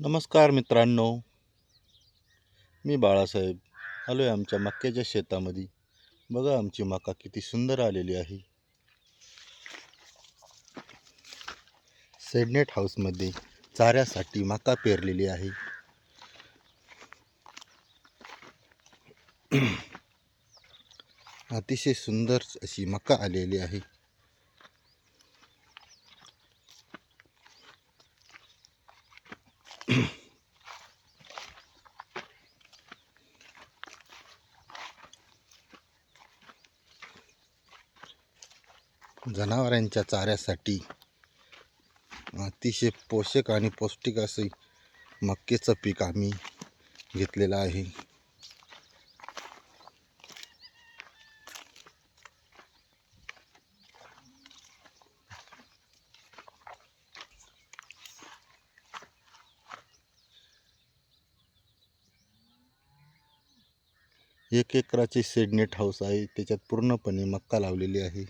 नमस्कार मित्रांनो. मी बाळासाहेब. आलो आहे आमच्या मक्याच्या शेतामध्ये. बघा आमची मका किती सुंदर आलेली आहे. सेडनेट हाऊसमध्ये चाऱ्यासाठी मका पेरलेली आहे. अतिशय सुंदर अशी मका आलेली आहे. जनावरांच्या चाऱ्यासाठी अतिशय पोषक आणि पौष्टिक असे मक्याचं पीक आम्ही घेतलेलं आहे. एक एकराचे शेडनेट हाऊस आहे. त्याच्यात पूर्णपणे मक्का लावलेली आहे.